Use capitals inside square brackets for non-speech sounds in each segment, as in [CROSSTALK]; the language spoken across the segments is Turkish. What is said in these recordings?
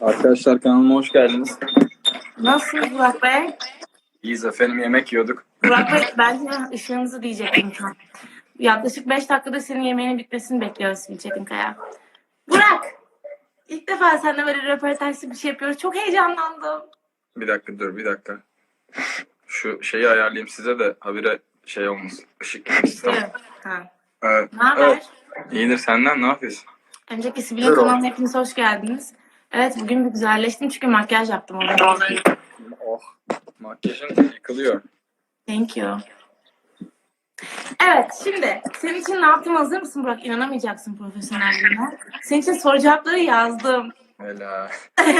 Arkadaşlar kanalıma hoş geldiniz. Nasılsınız Burak Bey? İyiyiz efendim yemek yiyorduk. Burak Bey bence ışığınızı diyecektim şu an. Yaklaşık 5 dakikada senin yemeğinin bitmesini bekliyoruz Çetin Kaya. Burak! İlk defa seninle böyle röportajlı bir şey yapıyoruz. Çok heyecanlandım. Bir dakika dur bir dakika. Şu şeyi ayarlayayım size de habire şey olmasın. Işık gitmiş, tamam. Ha. Evet. Ne haber? Evet. İyidir senden ne yapıyorsun? Önceki Merhaba. kanalına hepiniz hoş geldiniz. Evet bugün bir güzelleştim çünkü makyaj yaptım orada. Oh. Makyajın yıkılıyor. Thank you. Evet şimdi senin için ne yaptım hazır mısın Burak? İnanamayacaksın profesyonelliğine. Senin için soru cevapları yazdım. Hela. [LAUGHS]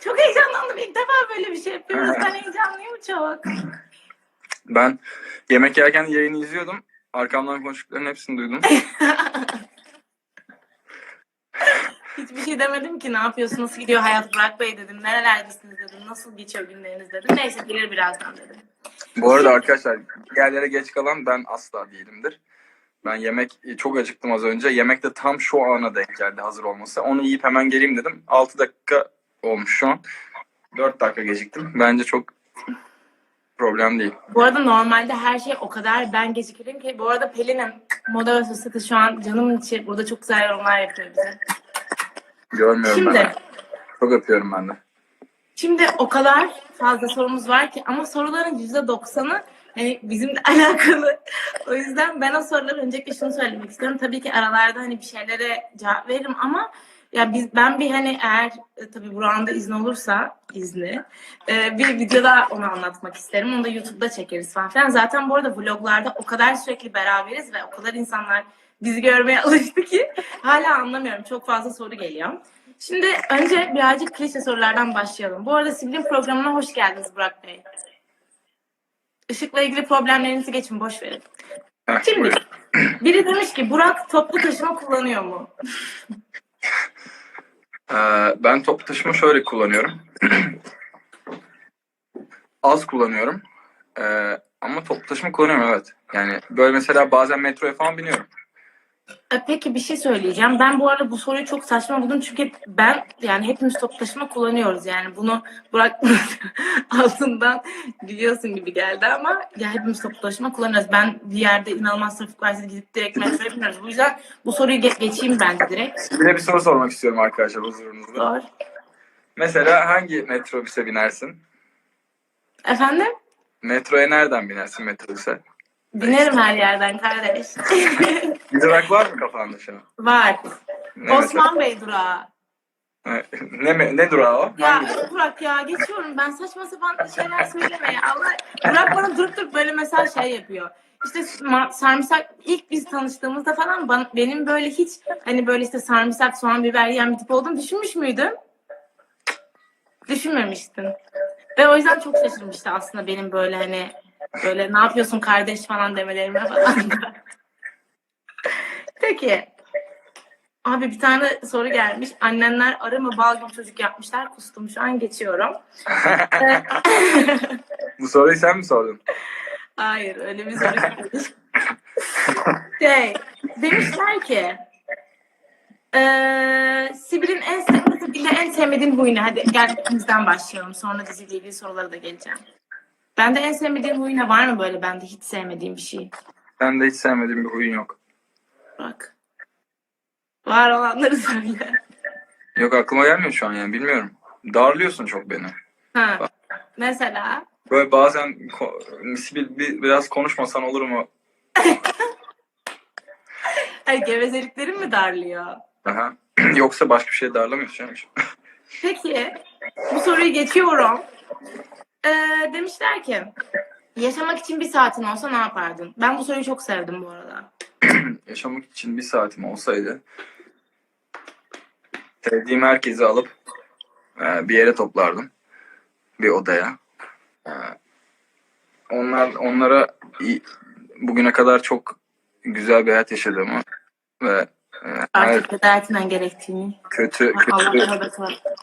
Çok heyecanlandım. İlk defa böyle bir şey yapıyoruz. Ben heyecanlıyım çok. Ben yemek yerken yayını izliyordum. Arkamdan konuştuklarının hepsini duydum. [LAUGHS] Hiçbir şey demedim ki ne yapıyorsun, nasıl gidiyor hayat Burak Bey dedim. Nerelerdesiniz dedim, nasıl geçiyor günleriniz dedim. Neyse gelir birazdan dedim. Bu arada arkadaşlar yerlere geç kalan ben asla değilimdir. Ben yemek çok acıktım az önce. Yemek de tam şu ana denk geldi hazır olması. Onu yiyip hemen geleyim dedim. 6 dakika olmuş şu an. 4 dakika geciktim. Bence çok problem değil. Bu arada normalde her şey o kadar ben gecikirim ki. Bu arada Pelin'in moda ve şu an canımın içi burada çok güzel yorumlar yapıyor bize. Görmüyorum ben. Şimdi, Çok öpüyorum ben de. şimdi o kadar fazla sorumuz var ki ama soruların yüzde doksanı hani bizimle [LAUGHS] alakalı. O yüzden ben o soruları öncelikle şunu söylemek istiyorum. Tabii ki aralarda hani bir şeylere cevap veririm ama ya biz ben bir hani eğer e, tabii Burak'ın izni olursa izni e, bir videoda onu anlatmak isterim. Onu da YouTube'da çekeriz falan filan. Zaten bu arada vloglarda o kadar sürekli beraberiz ve o kadar insanlar bizi görmeye alıştı ki hala anlamıyorum. Çok fazla soru geliyor. Şimdi önce birazcık klişe sorulardan başlayalım. Bu arada Sibel'in programına hoş geldiniz Burak Bey. Işıkla ilgili problemlerinizi geçin boş verin. Şimdi buyur. biri demiş ki Burak toplu taşıma kullanıyor mu? Ee, ben toplu taşıma şöyle kullanıyorum. [CLEARS THROAT] Az kullanıyorum. Ee, ama toplu taşıma kullanıyorum evet. Yani böyle mesela bazen metroya falan biniyorum. E, Peki bir şey söyleyeceğim. Ben bu arada bu soruyu çok saçma buldum çünkü ben yani hepimiz toplu taşıma kullanıyoruz. Yani bunu Burak [LAUGHS] altından biliyorsun gibi geldi ama ya hepimiz toplu taşıma kullanıyoruz. Ben bir yerde inanılmaz trafik varsa gidip direkt metroya biniyoruz. Bu yüzden bu soruyu ge- geçeyim bence direkt. Bir de bir soru sormak istiyorum arkadaşlar huzurunuzda. Zor. Mesela hangi metrobüse binersin? Efendim? Metroya nereden binersin metrobüse? Binerim her yerden kardeş. [LAUGHS] Bir durak var mı kafanda şu an? Var. Ne, Osman Bey durağı. ne, ne, ne durağı o? Ya Hangi? Burak ya geçiyorum ben saçma sapan şeyler söyleme ya. Allah Burak bana durup durup böyle mesela şey yapıyor. İşte ma- sarımsak ilk biz tanıştığımızda falan bana, benim böyle hiç hani böyle işte sarımsak soğan biber yiyen bir tip olduğumu düşünmüş müydün? Düşünmemiştin. Ve o yüzden çok şaşırmıştı aslında benim böyle hani böyle ne yapıyorsun kardeş falan demelerime falan. [LAUGHS] Peki. Abi bir tane soru gelmiş. Annenler arı mı bal gibi çocuk yapmışlar. Kustum şu an geçiyorum. [LAUGHS] Bu soruyu sen mi sordun? Hayır öyle bir soru değil. şey, demişler ki eee Sibel'in en, se- Sibel'de en sevmediğin huyu ne? Hadi gel ikimizden başlayalım. Sonra diziyle ilgili sorulara da geleceğim. Bende en sevmediğin huyu ne? Var mı böyle bende hiç sevmediğim bir şey? Ben de hiç sevmediğim bir huyun yok. Bak. Var olanları söyle. Yok aklıma gelmiyor şu an yani bilmiyorum. Darlıyorsun çok beni. Ha. Mesela Böyle bazen Sibil bir, biraz konuşmasan olur mu? [LAUGHS] ay, gevezeliklerim mi darlıyor? Aha. [CLEARS THROAT] Yoksa başka bir şey darlamıyorsun. Peki bu soruyu geçiyorum. Ee, demişler ki yaşamak için bir saatin olsa ne yapardın? Ben bu soruyu çok sevdim bu arada. [CLEARS THROAT] Yaşamak için bir saatim olsaydı sevdiğim herkesi alıp e, bir yere toplardım. Bir odaya. E, onlar onlara bugüne kadar çok güzel bir hayat yaşadığımı ve e, Artık veda etmen gerektiğini. kötü kötü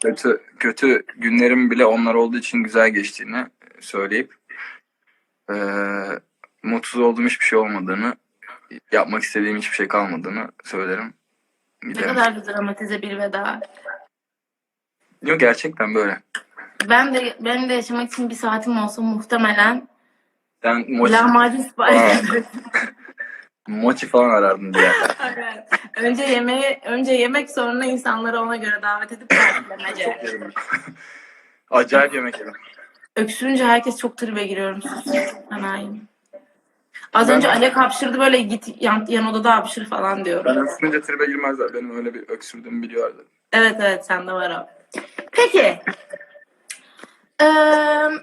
kötü kötü günlerim bile onlar olduğu için güzel geçtiğini söyleyip e, mutsuz olduğum hiçbir şey olmadığını yapmak istediğim hiçbir şey kalmadığını söylerim. Ne Giderim. kadar bir dramatize bir veda. Yok gerçekten böyle. Ben de benim de yaşamak için bir saatim olsa muhtemelen mochi, lahmacun sipariş. [LAUGHS] mochi falan arardın diye. [LAUGHS] Evet. Önce yemeği, önce yemek sonra insanları ona göre davet edip partilemece. [LAUGHS] Acayip yemek yedim. Öksürünce herkes çok tribe giriyorum. Sus. Anayım. Az Ben- önce Alek hapşırdı böyle git yan, yan odada hapşır falan diyorum. Ben öksürünce tribe girmezler. Benim öyle bir öksürdüğümü biliyorlar. Evet evet sende var o. Peki. Ee,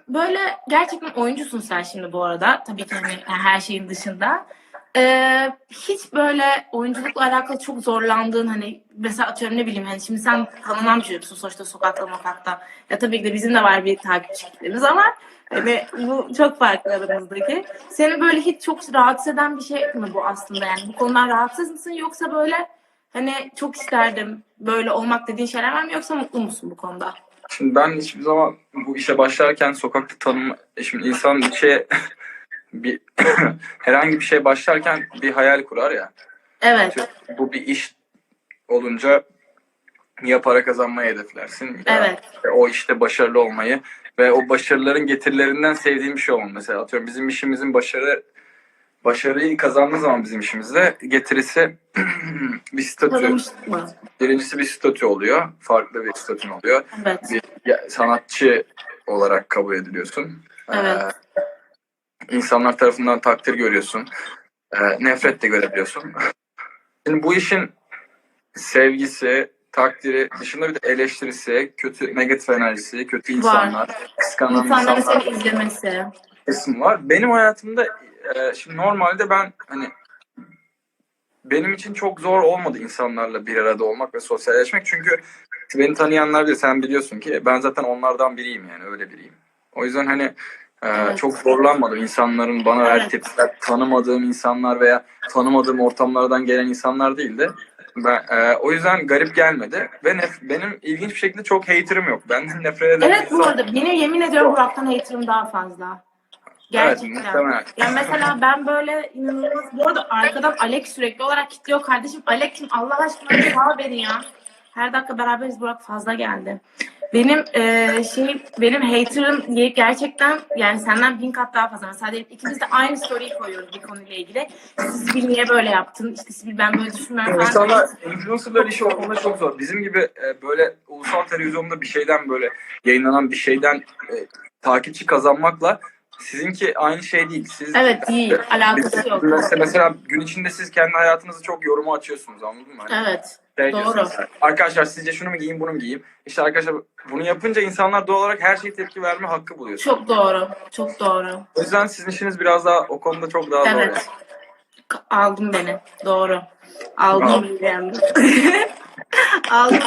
böyle gerçekten oyuncusun sen şimdi bu arada. Tabii ki hani her şeyin dışında. Ee, hiç böyle oyunculukla alakalı çok zorlandığın hani mesela atıyorum ne bileyim hani şimdi sen tanınan bir çocuksun sonuçta sokakta mokakta. Ya tabii ki de bizim de var bir takipçi kitlemiz ama hani bu çok farklı aramızdaki. Seni böyle hiç çok rahatsız eden bir şey mi bu aslında yani bu konudan rahatsız mısın yoksa böyle hani çok isterdim böyle olmak dediğin şeyler var mı yoksa mutlu musun bu konuda? Şimdi ben hiçbir zaman bu işe başlarken sokakta tanım şimdi insan bir şey bir [CLEARS THROAT] herhangi bir şey başlarken bir hayal kurar ya. Evet, Bu bir iş olunca ya para kazanmayı hedeflersin ya evet, o işte başarılı olmayı ve o başarıların getirilerinden sevdiğim bir şey olmalı. Mesela atıyorum bizim işimizin başarı başarıyı kazandığı zaman bizim işimizde getirisi [CLEARS THROAT] bir statü. Birincisi bir statü oluyor. Farklı bir statün oluyor. Evet, bir sanatçı olarak kabul ediliyorsun. Evet. Ee, insanlar tarafından takdir görüyorsun. Ee, nefret de görebiliyorsun. Şimdi bu işin sevgisi, takdiri dışında bir de eleştirisi, kötü negatif enerjisi, kötü insanlar, kıskanan insanların insanlar seni izlemesi. kısmı var. Benim hayatımda e, şimdi normalde ben hani benim için çok zor olmadı insanlarla bir arada olmak ve sosyalleşmek. Çünkü beni tanıyanlar bilir. Sen biliyorsun ki ben zaten onlardan biriyim yani öyle biriyim. O yüzden hani e, Evet. çok zorlanmadım insanların bana verdiği Evet. tepkiler. Tanımadığım insanlar veya tanımadığım ortamlardan gelen insanlar değildi. Ben, e, o yüzden garip gelmedi. Ve nef- benim ilginç bir şekilde çok hater'ım yok. Benden [LAUGHS] nefret eden Evet bu insan- arada benim yemin ediyorum Burak'tan hater'ım daha fazla. Gerçekten. Evet, muhtemelen. Ya mesela ben böyle inanılmaz bu arada arkadan Alex sürekli olarak kilitliyor kardeşim. Alex kim Allah aşkına sağ beni ya. Her dakika beraberiz Burak fazla geldi. Benim eee şey benim hater'ım gerçekten yani senden bin kat daha fazla. Mesela diyelim ikimiz de aynı story'i koyuyoruz bir konuyla ilgili. İşte Sibil niye böyle yaptın? İşte Sibil ben böyle düşünmüyorum. İnsanlar, influencerlar işi o çok zor. Bizim gibi e, böyle ulusal televizyonda bir şeyden böyle yayınlanan bir şeyden e, takipçi kazanmakla sizinki aynı şey değil. Siz Evet değil. Alakası yok. Mesela, mesela gün içinde siz kendi hayatınızı çok yoruma açıyorsunuz anladın mı? Hani Evet. şey doğru. diyorsunuz, Arkadaşlar sizce şunu mu giyeyim bunu mu giyeyim? İşte arkadaşlar bunu yapınca insanlar doğal olarak her şeye tepki verme hakkı buluyor. Çok doğru. Çok doğru. O yüzden sizin işiniz biraz daha o konuda çok daha yani. Evet. K- Aldın beni. Doğru. Aldım Al. yani. [LAUGHS] Aldım.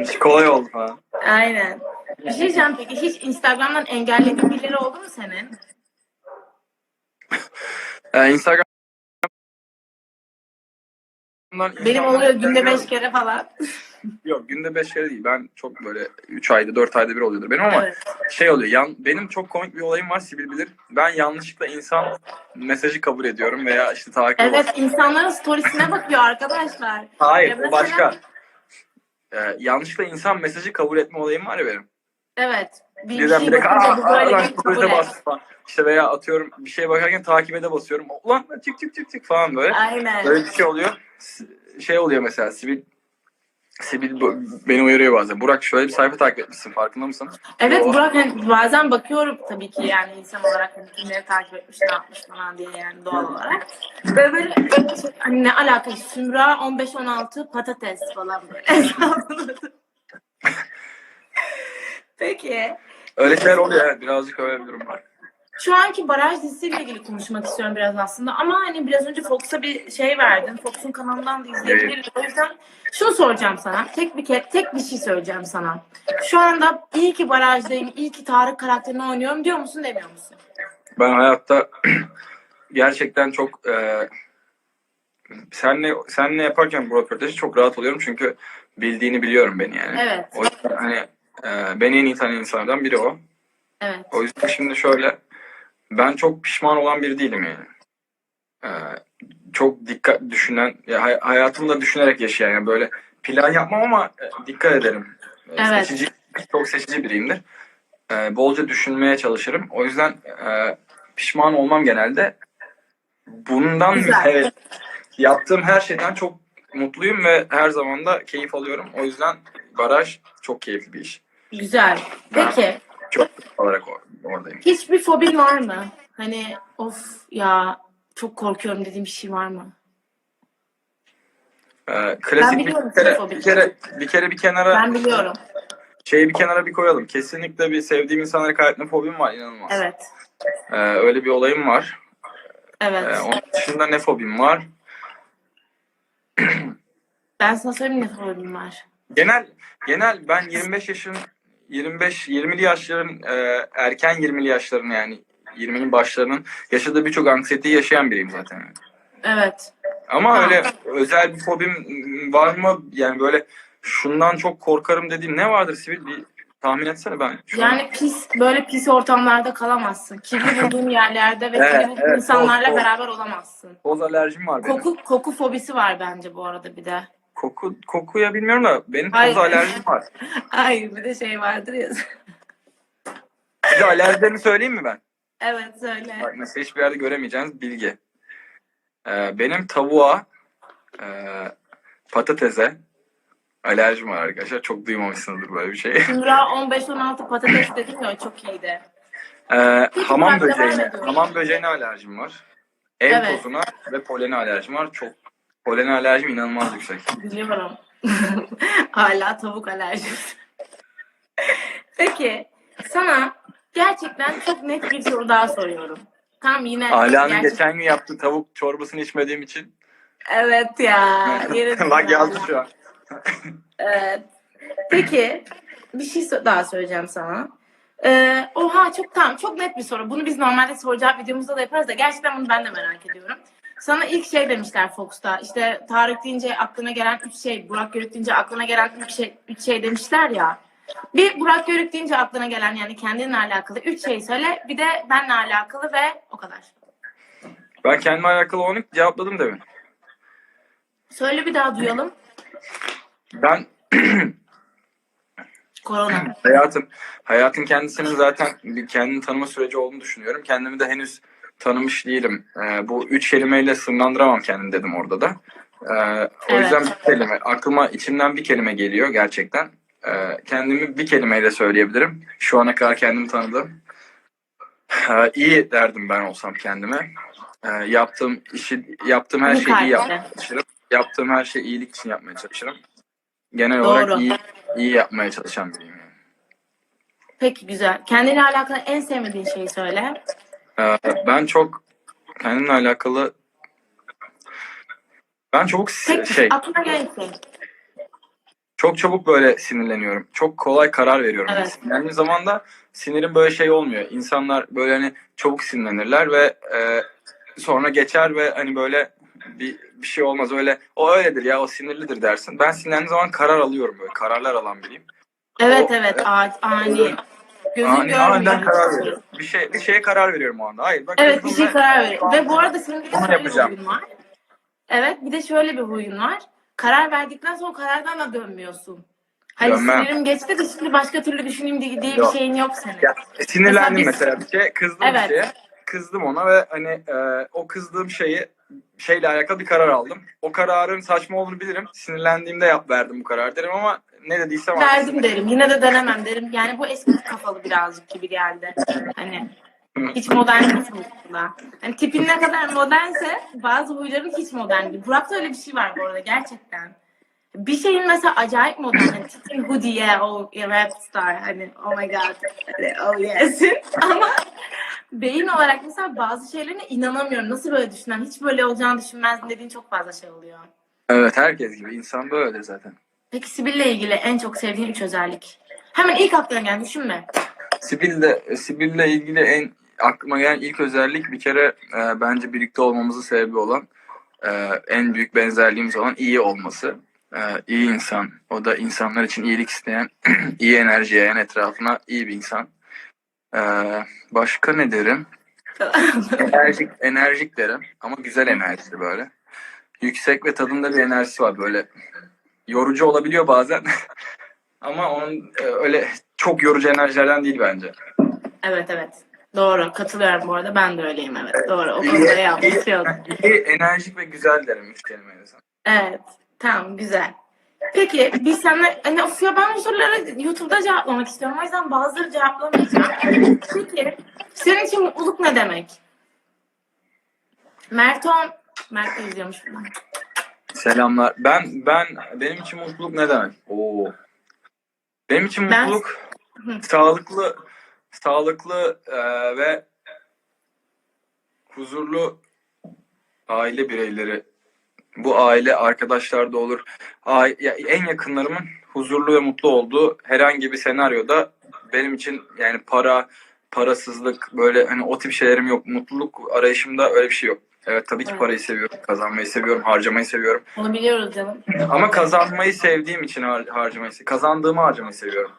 Hiç kolay oldu falan. Aynen. Bir şey diyeceğim peki. Hiç Instagram'dan engellediğin birileri oldu mu senin? [LAUGHS] Ee, Instagram Benim oluyor günde beş kere falan. [LAUGHS] Yok günde 5 kere değil. Ben çok böyle 3 ayda 4 ayda bir oluyordur benim ama Evet. şey oluyor. Yan, benim çok komik bir olayım var Sibil bilir. Ben yanlışlıkla insan mesajı kabul ediyorum veya işte takip Evet insanların storiesine bakıyor arkadaşlar. Hayır Ya o mesela- başka. Ee, yanlışlıkla insan mesajı kabul etme olayım var ya benim. Evet. Bir şey bir aa, bu aa, böyle bas falan. İşte veya atıyorum bir şeye bakarken takibe de basıyorum. Ulan çık çık çık çık falan böyle. Aynen. Böyle bir şey oluyor. Şey oluyor mesela Sibil bu- beni uyarıyor bazen. Burak şöyle bir sayfa takip etmişsin farkında mısın? Evet Yo. Burak hani bazen bakıyorum tabii ki yani insan olarak hani kimleri takip etmiş ne yapmış falan diye yani doğal olarak. Ve böyle hani ne alaka Sümra 15-16 patates falan böyle. [LAUGHS] Peki. Öyle şeyler oluyor evet. Birazcık öyle bir durum var. Şu anki baraj dizisiyle ilgili konuşmak istiyorum biraz aslında. Ama hani biraz önce Fox'a bir şey verdin. Fox'un kanalından da izleyebiliriz. O yüzden şunu soracağım sana. Tek bir kere, tek bir şey söyleyeceğim sana. Şu anda iyi ki barajdayım, iyi ki Tarık karakterini oynuyorum diyor musun demiyor musun? Ben hayatta [CLEARS THROAT] gerçekten çok e, senle senle yaparken bu röportajı çok rahat oluyorum çünkü bildiğini biliyorum beni yani. Evet. O yüzden hani e, beni en iyi tanıyan insanlardan biri o. Evet. O yüzden şimdi şöyle ben çok pişman olan biri değilim yani. E, çok dikkat düşünen, ya hay- hayatımda düşünerek yaşayan yani böyle plan yapmam ama e, dikkat ederim. E, Evet. Seçici, çok seçici biriyimdir. Ee, bolca düşünmeye çalışırım. O yüzden e, pişman olmam genelde. Bundan Güzel. evet, yaptığım her şeyden çok mutluyum ve her zaman da keyif alıyorum. O yüzden baraj çok keyifli bir iş. Güzel. Peki Çok olarak or- oradayım. hiçbir fobin var mı? Hani of ya çok korkuyorum dediğim bir şey var mı? Ee, klasik bir biliyorum kere, fobi. bir kere bir kere bir kenara Ben biliyorum. şeyi bir kenara bir koyalım. Kesinlikle bir sevdiğim insanları kaybetme fobim var inanılmaz. Evet. Ee, öyle bir olayım var. Evet. Ee, onun dışında ne fobim var? Ben sana söyleyeyim ne fobim var. Genel genel ben 25 yaşın 25 20'li yaşların e, erken 20'li yaşların yani 20'nin başlarının yaşadığı birçok anksiyeteyi yaşayan biriyim zaten. yani. Evet. Ama Ha. öyle özel bir fobim var mı? Yani böyle şundan çok korkarım dediğim ne vardır Sivil? Bir tahmin etsene ben. Şu an- Yani pis böyle pis ortamlarda kalamazsın. Kirli [LAUGHS] bulduğun yerlerde ve Evet, kirli evet, insanlarla doğru. beraber olamazsın. Toz alerjim var benim. Koku koku fobisi var bence bu arada bir de. Koku kokuya bilmiyorum da benim toz alerjim var. [LAUGHS] Hayır bir de şey vardır ya. Size alerjilerimi söyleyeyim mi ben? evet söyle. Bak mesela hiçbir yerde göremeyeceğiniz bilgi. Ee, benim tavuğa, e, patatese alerjim var arkadaşlar. Çok duymamışsınızdır böyle bir şey. Kümra 15-16 [LAUGHS] patates dedim ya çok iyiydi. Ee, hamam devam böceğine, ediyorum. hamam böceğine alerjim var. Ev Evet. tozuna ve polene alerjim var. Çok polene alerjim inanılmaz yüksek. Biliyorum. [LAUGHS] Hala tavuk alerjisi. Peki sana gerçekten çok net bir soru daha soruyorum. Tam yine Ala'nın gerçek- geçen gün yaptığı tavuk çorbasını içmediğim için. Evet ya. [LAUGHS] Bak yazdı şu an. [LAUGHS] Evet. Peki bir şey daha söyleyeceğim sana. Ee, oha çok tamam çok net bir soru. Bunu biz normalde soru cevap videomuzda da yaparız da gerçekten bunu ben de merak ediyorum. Sana ilk şey demişler Fox'ta. İşte Tarık deyince aklına gelen üç şey, Burak Yörük deyince aklına gelen üç şey, üç şey demişler ya. Bir Burak Yörük deyince aklına gelen yani kendinle alakalı üç şey söyle. Bir de benle alakalı ve o kadar. Ben kendime alakalı onu cevapladım demin. Söyle bir daha duyalım. Ben [CLEARS THROAT] Korona. hayatım hayatın kendisinin zaten bir kendini tanıma süreci olduğunu düşünüyorum. Kendimi de henüz tanımış değilim. Ee, bu üç kelimeyle sınırlandıramam kendimi dedim orada da. Ee, o Evet. yüzden bir kelime, aklıma içimden bir kelime geliyor gerçekten. Ee, kendimi bir kelimeyle söyleyebilirim. Şu ana kadar kendimi tanıdım. Ee, iyi derdim ben olsam kendime. Ee, yaptığım işi, yaptığım her şeyi iyi yapmaya çalışırım. Yaptığım her şeyi iyilik için yapmaya çalışırım. Genel Doğru. olarak iyi, iyi yapmaya çalışan biriyim. Peki güzel. Kendine alakalı en sevmediğin şeyi söyle. Ee, ben çok kendimle alakalı ben çabuk Tek şey aklına çok çabuk böyle sinirleniyorum. Çok kolay karar veriyorum. Evet. Sinirlendiğim zaman da sinirim böyle şey olmuyor. İnsanlar böyle hani çabuk sinirlenirler ve e, sonra geçer ve hani böyle bir, bir şey olmaz öyle o öyledir ya o sinirlidir dersin. Ben sinirlendiğim zaman karar alıyorum böyle kararlar alan biriyim. Evet O- evet a- ani. Gözün Ani, görmüyor. aniden karar hiçbir şey. veriyorum. Bir şey bir şeye karar veriyorum o anda. Hayır bak Evet bir şey karar veriyor. Ve bu arada senin bir de şöyle bir yapacağım. huyun var. Evet bir de şöyle bir huyun var. Karar verdikten sonra karardan da dönmüyorsun. Hani Dönmem. sinirim geçti de şimdi başka türlü düşüneyim diye, diye Yok. bir şeyin yok senin. Ya, sinirlendim Mesela mesela, bir şeye, kızdım Evet. bir şeye. Kızdım ona ve hani e, o kızdığım şeyi şeyle alakalı bir karar aldım. O kararın saçma olduğunu bilirim. Sinirlendiğimde yap verdim bu kararı derim ama ne dediysem Verdim derim. Yine de denemem derim. Yani bu eski kafalı birazcık gibi geldi. Hani hiç modern değil aslında. Hani tipin ne kadar modernse bazı huyların hiç modern değil. Burak'ta öyle bir şey var bu arada gerçekten. Bir şeyin mesela acayip modern. Hani tipin hoodie yeah, oh, yeah, rap star. Hani oh my god. Hani, oh yes. [LAUGHS] Ama beyin olarak mesela bazı şeylerine inanamıyorum. Nasıl böyle düşünen? Hiç böyle olacağını düşünmezdim dediğin çok fazla şey oluyor. Evet herkes gibi. insan böyledir zaten. Peki Sibel'le ilgili en çok sevdiğin üç özellik. Hemen ilk aklına gelen düşünme. Sibel'le Sibel'le ilgili en aklıma gelen ilk özellik bir kere e, bence birlikte olmamızın sebebi olan e, en büyük benzerliğimiz olan iyi olması. E, iyi insan. O da insanlar için iyilik isteyen, [CLEARS THROAT] iyi enerji yayan etrafına iyi bir insan. E, başka ne derim? [LAUGHS] enerjik, enerjik derim ama güzel enerjisi böyle. Yüksek ve tadında bir enerjisi var böyle. Yorucu olabiliyor bazen [LAUGHS] Ama onun e, öyle çok yorucu enerjilerden değil bence. Evet evet. Doğru. Katılıyorum bu arada. Ben de öyleyim evet. Doğru. O konuda yok. İyi, enerjik ve güzel derim üç kelimeyle sana. Evet. Tamam güzel. Peki biz seninle hani of ya ben bu soruları YouTube'da cevaplamak istiyorum. O yüzden bazıları cevaplamayacağım. Peki senin için mutluluk ne demek? Merton Mert izliyormuş bunu. Selamlar. Ben ben benim için mutluluk ne demek? Oo. Benim için Ben- mutluluk sağlıklı sağlıklı e, ve huzurlu aile bireyleri. Bu aile arkadaşlar da olur. Ai- ya en yakınlarımın huzurlu ve mutlu olduğu herhangi bir senaryoda benim için yani para, parasızlık böyle hani o tip şeylerim yok. Mutluluk arayışımda öyle bir şey yok. Evet tabii ki Evet. parayı seviyorum, kazanmayı seviyorum, harcamayı seviyorum. Onu biliyoruz canım. Ama kazanmayı sevdiğim için har- harcamayı, kazandığımı harcamayı seviyorum.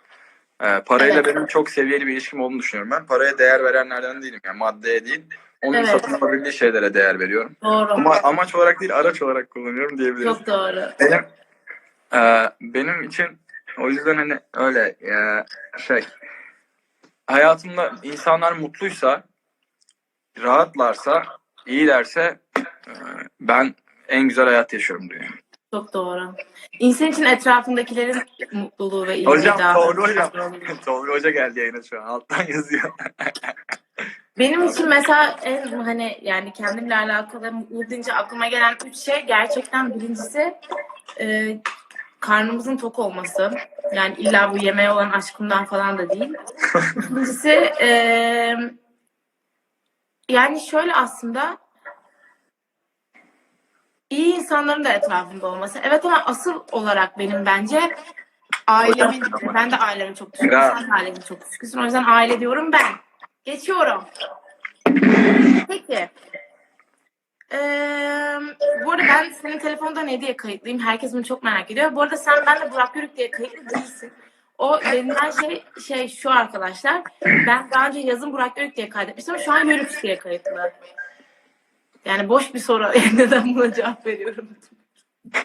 Ee, parayla Evet. benim çok seviyeli bir ilişkim olduğunu düşünüyorum ben. Paraya değer verenlerden değilim yani maddeye değil. Onun Evet. satın alabildiği şeylere değer veriyorum. Doğru. Ama amaç olarak değil araç olarak kullanıyorum diyebiliriz. Çok doğru. Benim e, benim için o yüzden hani öyle e, şey hayatımda insanlar mutluysa rahatlarsa iyilerse e, ben en güzel hayat yaşıyorum diyor. Çok doğru. İnsan için etrafındakilerin mutluluğu ve iyiliği Hocam daha Tolga hocam. [LAUGHS] Tolga Hoca geldi yayına şu an. Alttan yazıyor. [LAUGHS] Benim için mesela en hani yani kendimle alakalı mutluluk deyince aklıma gelen üç şey gerçekten birincisi e, karnımızın tok olması. Yani illa bu yemeğe olan aşkımdan falan da değil. [LAUGHS] İkincisi e, yani şöyle aslında iyi insanların da etrafında olması. Evet ama asıl olarak benim bence ailemin, ben de aileme çok düşkünüm. Bravo. Sen de aileme çok düşkünsün. O yüzden aile diyorum ben. Geçiyorum. Peki. Ee, bu arada ben senin telefonda ne diye kayıtlıyım? Herkes bunu çok merak ediyor. Bu arada sen ben de Burak Yörük diye kayıtlı değilsin. O denilen şey şey şu arkadaşlar. Ben daha önce yazın Burak Yörük diye kaydetmiştim ama şu an Yörük diye kayıtlı. Yani boş bir soru. [LAUGHS] Neden buna cevap veriyorum? [LAUGHS]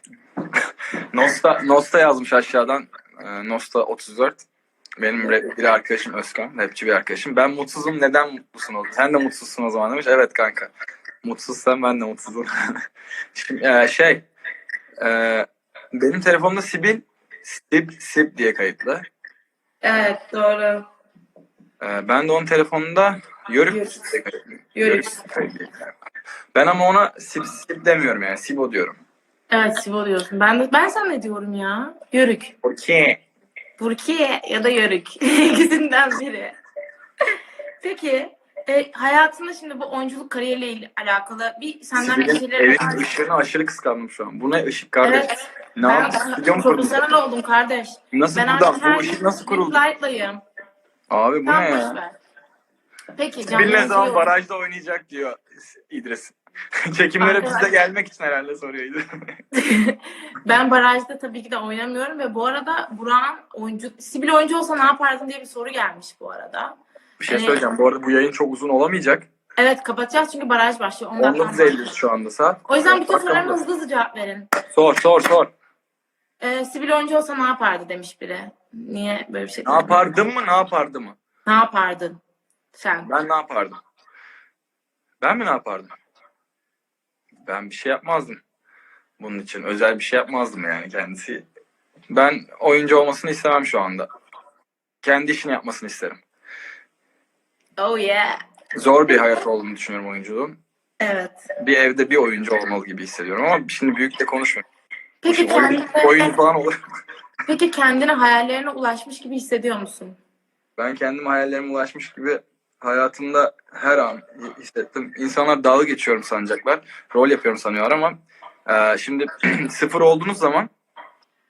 Nosta, Nosta yazmış aşağıdan. Ee, Nosta 34. Benim bir arkadaşım Özkan. Rapçi bir arkadaşım. Ben mutsuzum. Neden mutlusun oldu? Sen de mutsuzsun o zaman demiş. Evet kanka. Mutsuzsan ben de mutsuzum. [LAUGHS] Şimdi, e, şey. e, benim telefonumda Sibil Sip Sip diye kayıtlı. Evet doğru. E, ben de onun telefonunda Yörük Yörük. diye kayıtlı. Yörük. kayıtlı. Ben ama ona Sip Sip demiyorum yani. Sibo diyorum. Evet Sibo diyorsun. Ben de, ben sana ne diyorum ya? Yörük. Okey. Burkiye ya da Yörük. [LAUGHS] İkisinden biri. Peki e, hayatında şimdi bu oyunculuk kariyeriyle alakalı bir senden bir şeyler evin ışığını aşırı kıskandım şu an. Bu ne ışık kardeş? Evet. Ne Ben yaptın? Profesyonel oldum kardeş. Nasıl Ben buradan? Bu ışık nasıl kuruldu? light'layım. Abi bu Tamam ne ya? ver. Peki ne canlı zaman barajda oynayacak diyor İdris. [LAUGHS] Çekimlere bizde gelmek için herhalde soruyor [LAUGHS] ben barajda tabii ki de oynamıyorum ve bu arada Burak'ın oyuncu, Sibil oyuncu olsa ne yapardın diye bir soru gelmiş bu arada. Bir şey Evet. söyleyeceğim. Bu arada bu yayın çok uzun olamayacak. Evet kapatacağız çünkü baraj başlıyor. Ondan sonra 19.50 şu anda saat. O yüzden bütün Bakalım. sorularıma hızlı hızlı cevap verin. Sor sor sor. Ee, Sibil oyuncu olsa ne yapardı demiş biri. Niye böyle bir şey Ne yapardım mı ne yapardı mı? Ne yapardın sen? Ben ne yapardım? Ben mi ne yapardım? Ben bir şey yapmazdım. Bunun için özel bir şey yapmazdım yani kendisi. Ben oyuncu olmasını istemem şu anda. Kendi işini yapmasını isterim. Oh yeah. Zor bir hayat olduğunu düşünüyorum oyunculuğun. Evet. Bir evde bir oyuncu olmalı gibi hissediyorum ama şimdi büyük de konuşmuyorum. Peki Oyun, kendine, oyuncu falan olur. peki kendine hayallerine ulaşmış gibi hissediyor musun? Ben kendim hayallerime ulaşmış gibi hayatımda her an hissettim. İnsanlar dalga geçiyorum sanacaklar. Rol yapıyorum sanıyorlar ama e, şimdi [CLEARS THROAT] sıfır olduğunuz zaman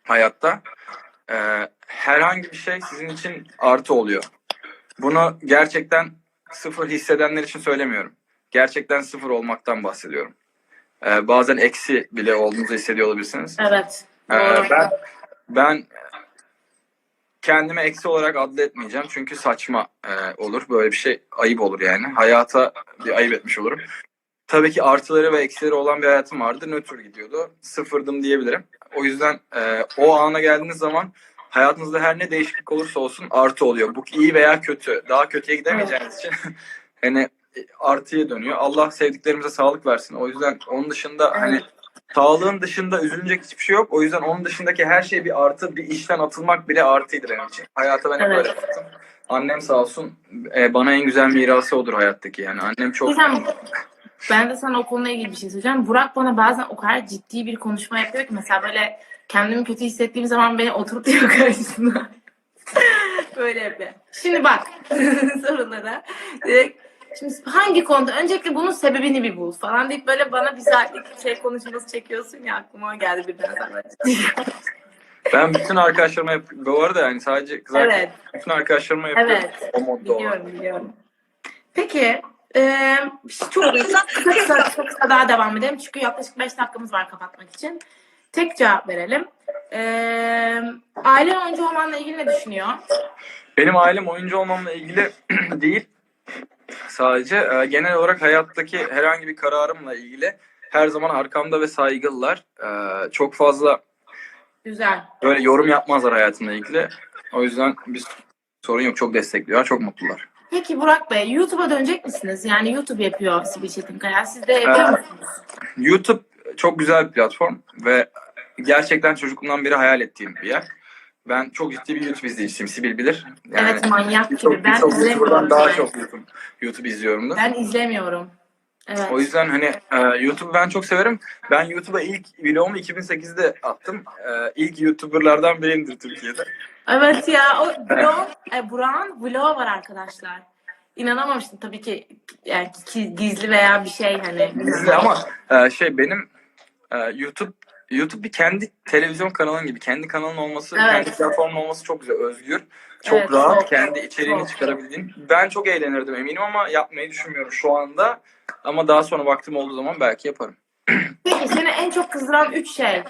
hayatta e, herhangi bir şey sizin için artı oluyor. Bunu gerçekten sıfır hissedenler için söylemiyorum. Gerçekten sıfır olmaktan bahsediyorum. E, bazen eksi bile olduğunuzu hissediyor olabilirsiniz. Evet. Ee, ben ben kendimi eksi olarak adletmeyeceğim çünkü saçma e, olur. Böyle bir şey ayıp olur yani. Hayata bir ayıp etmiş olurum. Tabii ki artıları ve eksileri olan bir hayatım vardı. Nötr gidiyordu. Sıfırdım diyebilirim. O yüzden e, o ana geldiğiniz zaman hayatınızda her ne değişiklik olursa olsun artı oluyor. Bu iyi veya kötü. Daha kötüye gidemeyeceğiniz için [LAUGHS] hani artıya dönüyor. Allah sevdiklerimize sağlık versin. O yüzden onun dışında hani sağlığın dışında üzülecek hiçbir şey yok. O yüzden onun dışındaki her şey bir artı. Bir işten atılmak bile artıydı benim için. Hayata ben hep Evet. böyle baktım. Annem sağ olsun e, bana en güzel mirası odur hayattaki yani. Annem çok Hocam ben de sana o konuyla ilgili bir şey söyleyeceğim. Burak bana bazen o kadar ciddi bir konuşma yapıyor ki mesela böyle kendimi kötü hissettiğim zaman beni oturtuyor karşısına. [LAUGHS] böyle yapıyor. Şimdi bak [LAUGHS] sorulara. Direkt, Şimdi hangi konuda? Öncelikle bunun sebebini bir bul falan deyip böyle bana bir saatlik şey konuşması çekiyorsun ya aklıma geldi birden sana. [LAUGHS] Ben bütün arkadaşlarıma yap- bu arada yani sadece kız evet, bütün arkadaşlarıma yapıyorum. evet. O modda olan. Biliyorum, biliyorum. Peki, e, çok kısa, kısa, çok kısa daha devam edelim. Çünkü yaklaşık 5 dakikamız var kapatmak için. Tek cevap verelim. E, aile oyuncu olmanla ilgili ne düşünüyor? Benim ailem oyuncu olmamla ilgili [CLEARS THROAT] değil. Sadece e, genel olarak hayattaki herhangi bir kararımla ilgili her zaman arkamda ve saygılılar. E, çok fazla Güzel. böyle yorum yapmazlar hayatımla ilgili. O yüzden bir sorun yok. Çok destekliyorlar. Çok mutlular. Peki Burak Bey, YouTube'a dönecek misiniz? Yani YouTube yapıyor Sibel Çetinkaya. Siz de yapıyor Evet. musunuz? YouTube çok güzel bir platform ve gerçekten çocukluğumdan beri hayal ettiğim bir yer. Ben çok ciddi bir YouTube izleyicisiyim. Sibil bilir. Yani evet, manyak gibi. Ben birçok izlemiyorum. YouTuber'dan daha çok YouTube, YouTube izliyorumdur. Ben izlemiyorum. Evet. O yüzden hani e, YouTube'u ben çok severim. Ben YouTube'a ilk vlogumu 2008'de attım. E, ilk YouTuber'lardan biriyimdir Türkiye'de. Evet ya o vlog, e, Burak'ın vlogu var arkadaşlar. İnanamamıştım tabii ki yani ki- gizli veya bir şey hani. Gizli ama e, şey benim e, YouTube YouTube bir kendi televizyon kanalın gibi. Kendi kanalın olması, Evet. kendi platformun olması çok güzel, özgür. Çok Evet, rahat, çok, kendi içeriğini çok. çıkarabildiğin. Ben çok eğlenirdim eminim ama yapmayı düşünmüyorum şu anda. Ama daha sonra vaktim olduğu zaman belki yaparım. [CLEARS THROAT] Peki seni en çok kızdıran üç şey.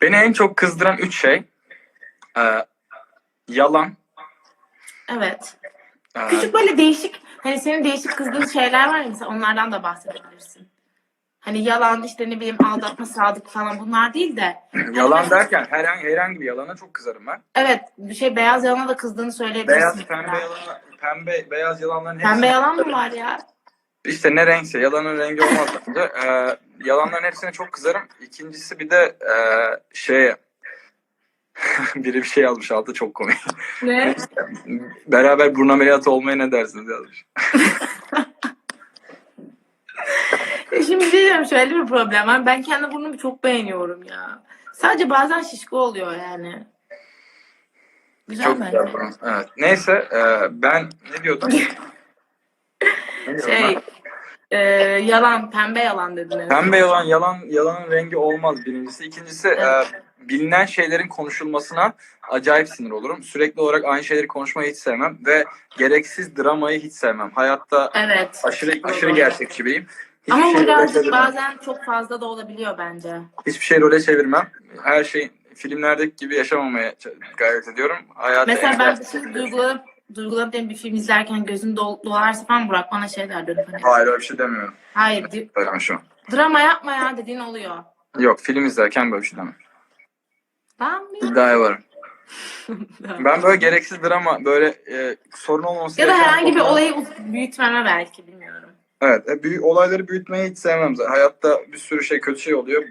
Beni en çok kızdıran üç şey e, yalan, Evet. e, Küçük böyle değişik hani senin değişik kızdığın şeyler var ya mesela onlardan da bahsedebilirsin. Hani yalan işte ne bileyim aldatma sadık falan bunlar değil de. [LAUGHS] Yalan derken herhangi, herhangi bir yalana çok kızarım ben. Evet bir şey beyaz yalana da kızdığını söyleyebilirsin. Beyaz, pembe yalana, pembe, beyaz yalanların hepsi. Pembe yalan mı var ya? İşte ne renkse yalanın rengi olmaz. Ee, yalanların hepsine çok kızarım. İkincisi bir de e, şey [LAUGHS] biri bir şey yazmış altı çok komik. Ne? Beraber burun ameliyatı olmaya ne dersiniz yazmış. [LAUGHS] Şimdi bir şey diyeceğim şöyle bir problem var. Ben kendi burnumu çok beğeniyorum ya. Sadece bazen şişko oluyor yani. Güzel Çok bence. güzel burun. Evet. Neyse e, ben ne diyordum? [LAUGHS] Ne diyordum Şey, ben? e, yalan, pembe yalan dediniz. Pembe yalan, yalan, yalanın rengi olmaz birincisi. İkincisi e, Evet. bilinen şeylerin konuşulmasına acayip sinir olurum. Sürekli olarak aynı şeyleri konuşmayı hiç sevmem ve gereksiz dramayı hiç sevmem. Hayatta Evet. aşırı Doğru. aşırı gerçekçi biriyim. Hiçbir Ama şey bu birazcık bazen çok fazla da olabiliyor bence. Hiçbir şey role çevirmem. Her şey filmlerdeki gibi yaşamamaya gayret ediyorum. Hayatı Mesela en ben şimdi duygulanıp duygulanıp bir film izlerken gözüm dol- dolarsa falan Burak bana şey der dönüp hani. Hayır öyle bir şey demiyorum. Hayır di- Öyle şu an. drama yapma ya dediğin oluyor. Yok film izlerken böyle bir şey demem. Ben mi? İddiaya varım. [LAUGHS] Ben böyle gereksiz drama böyle e, sorun olmaması ya da gereken herhangi bir konular- olayı uz- büyütmeme belki bilmiyorum. Evet, e, büyük olayları büyütmeyi hiç sevmem zaten. Hayatta bir sürü şey kötü şey oluyor.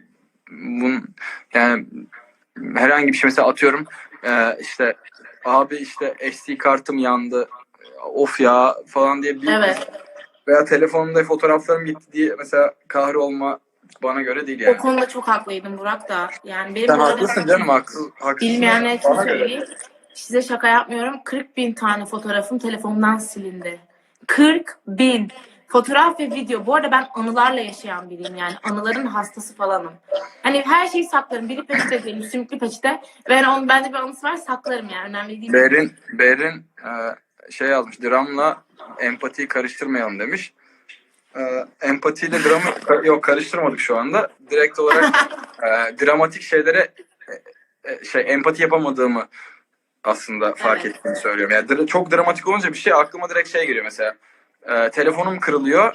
Bunun yani herhangi bir şey mesela atıyorum e, işte abi işte SD kartım yandı. Of ya falan diye bir Evet. veya telefonumda fotoğraflarım gitti diye mesela kahrolma bana göre değil O yani. konuda çok haklıydın Burak da. Yani benim Sen bu arada- haklısın canım haksız haksız. Bilmeyenler için Bana göre. söyleyeyim. Size şaka yapmıyorum. 40 bin tane fotoğrafım telefonumdan silindi. 40 bin. Fotoğraf ve video. Bu arada ben anılarla yaşayan biriyim yani. Anıların hastası falanım. Hani her şeyi saklarım. Biri peçete değil, sümüklü peçete. Ve yani onun bende bir anısı var saklarım yani. Önemli değil. Berin Berin e, şey yazmış dramla empatiyi karıştırmayalım demiş. E, empatiyle dramı yok karıştırmadık şu anda. Direkt olarak [LAUGHS] e, dramatik şeylere e, şey empati yapamadığımı aslında fark Evet. ettiğimi söylüyorum. Yani çok dramatik olunca bir şey aklıma direkt şey geliyor mesela. E, telefonum kırılıyor.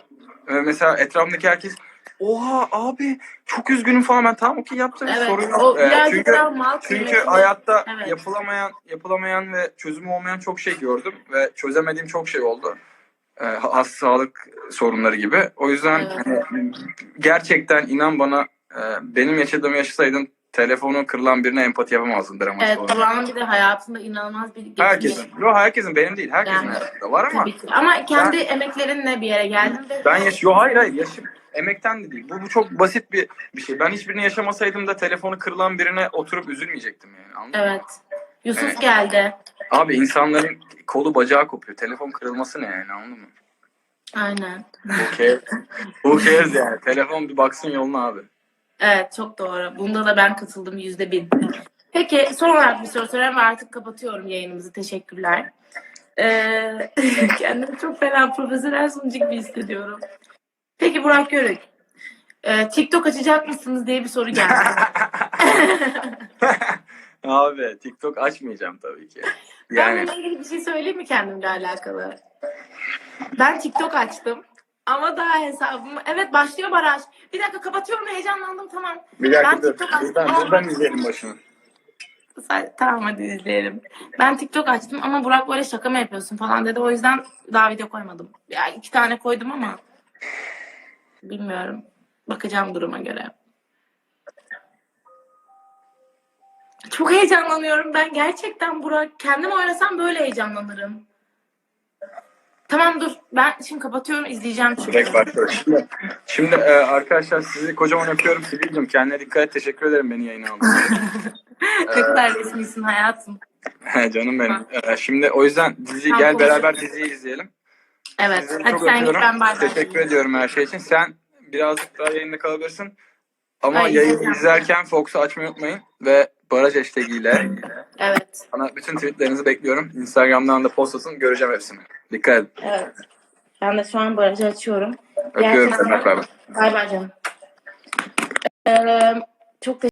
E, mesela etrafımdaki herkes oha abi çok üzgünüm falan ben tamam okey yaptım Evet. sorun yok. Birazcık çünkü mal çünkü hayatta Evet. yapılamayan yapılamayan ve çözümü olmayan çok şey gördüm ve çözemediğim çok şey oldu. Ee, has sağlık sorunları gibi. O yüzden Evet. hani, gerçekten inan bana e, benim yaşadığımı yaşasaydın telefonu kırılan birine empati yapamazdın dramatik Evet, olarak. Burak'ın bir de hayatında inanılmaz bir geçmiş. Herkesin. Yok herkesin benim değil. Herkesin Yani. hayatında var ama Tabii ki. Ama kendi emeklerinle bir yere geldin ve ben yaş Yo hayır hayır yaşım emekten de değil. Bu, bu çok basit bir bir şey. Ben hiçbirini yaşamasaydım da telefonu kırılan birine oturup üzülmeyecektim yani. Anladın mı? evet. Yusuf Evet. geldi. Abi insanların kolu bacağı kopuyor. Telefon kırılması ne yani anladın mı? Aynen. Who cares? Who cares yani? Telefon bir baksın yoluna abi. Evet çok doğru. Bunda da ben katıldım yüzde bin. Peki son olarak bir soru sorayım ve artık kapatıyorum yayınımızı. Teşekkürler. Ee, [LAUGHS] kendimi çok fena profesyonel sunucu gibi hissediyorum. Peki Burak Görük. Ee, TikTok açacak mısınız diye bir soru geldi. [LAUGHS] abi TikTok açmayacağım tabii ki. Ben Yani bununla ilgili bir şey söyleyeyim mi kendimle alakalı? Ben TikTok açtım. Ama daha hesabımı... Evet başlıyor baraj. Bir dakika kapatıyorum heyecanlandım tamam. bir Ben dakika dur. TikTok açtım Buradan, ama- buradan izleyelim başını. Tamam hadi izleyelim. Ben TikTok açtım ama Burak böyle şaka mı yapıyorsun falan dedi. O yüzden daha video koymadım. Ya iki tane koydum ama bilmiyorum. Bakacağım duruma göre. Çok heyecanlanıyorum. Ben gerçekten Burak kendim oynasam böyle heyecanlanırım. Tamam dur. Ben şimdi kapatıyorum izleyeceğim çünkü. Direkt başlıyoruz. Şimdi, şimdi e, arkadaşlar sizi kocaman öpüyorum. Sivilcim kendine dikkat et. Teşekkür ederim beni yayına aldığın için. [LAUGHS] ne kadar resmisin hayatım. [LAUGHS] Canım benim. E, şimdi o yüzden dizi Tamam, gel konuşuruz. beraber diziyi izleyelim. Evet. Sizleri Hadi çok sen git öpüyorum. ben bay bay. Teşekkür ediyorum her şey için. Sen birazcık daha yayında kalabilirsin. Ama Ay, yayını izleyeceğim. izlerken Fox'u açmayı unutmayın. Ve baraj hashtag ile [LAUGHS] Evet. bana bütün tweetlerinizi bekliyorum. Instagram'dan da post atın. Göreceğim hepsini. Dikkat edin. Evet. Ben de şu an barajı açıyorum. Öpüyorum Gerçekten- seni. Bay bay. Canım. Ee, çok